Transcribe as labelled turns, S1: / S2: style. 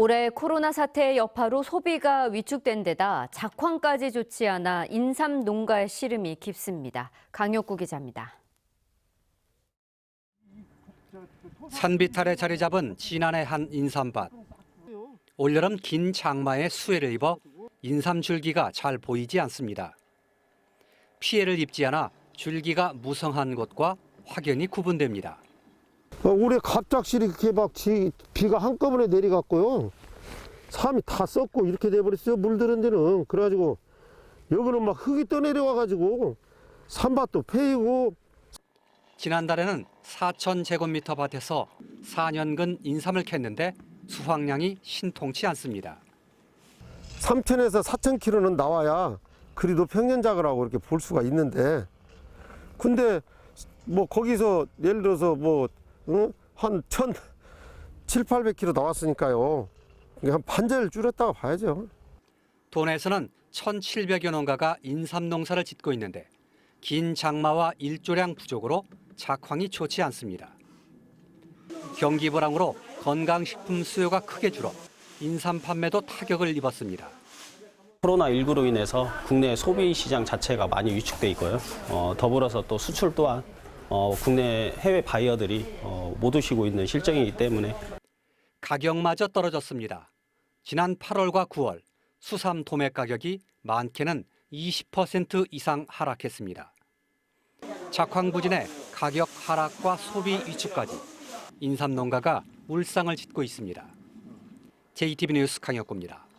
S1: 올해 코로나 사태의 여파로 소비가 위축된 데다 작황까지 좋지 않아 인삼 농가의 시름이 깊습니다. 강혁구 기자입니다.
S2: 산비탈에 자리 잡은 진안의 한 인삼밭. 올여름 긴 장마에 수해를 입어 인삼 줄기가 잘 보이지 않습니다. 피해를 입지 않아 줄기가 무성한 곳과 확연히 구분됩니다.
S3: 어, 올해 갑작스레 이렇게 막 지- 비가 한꺼번에 내려갔고요. 삶이 다 썩고 이렇게 돼버렸어요. 물들은 데는. 그래가지고 여기는 막 흙이 떠내려와가지고 산밭도 패이고
S2: 지난달에는 4천 제곱미터 밭에서 4년근 인삼을 캤는데 수확량이 신통치 않습니다.
S3: 3천에서 4천 킬로는 나와야 그래도 평년작을하고 이렇게 볼 수가 있는데 근데 뭐 거기서 예를 들어서 뭐 한 천, 7, 800킬로 나왔으니까요. 한 반절 줄였다고 봐야죠.
S2: 도내에서는 1,700여 농가가 인삼 농사를 짓고 있는데 긴 장마와 일조량 부족으로 작황이 좋지 않습니다. 경기 불황으로 건강식품 수요가 크게 줄어 인삼 판매도 타격을 입었습니다.
S4: 코로나19로 인해서 국내 소비 시장 자체가 많이 위축돼 있고요. 어, 더불어서 또 수출 또한 어, 국내 해외 바이어들이 어, 못 오시고 있는 실정이기 때문에
S2: 가격마저 떨어졌습니다. 지난 8월과 9월 수삼 도매 가격이 많게는 20% 이상 하락했습니다. 작황 부진에 가격 하락과 소비 위축까지 인삼 농가가 울상을 짓고 있습니다. JTB 뉴스 강혁구입니다.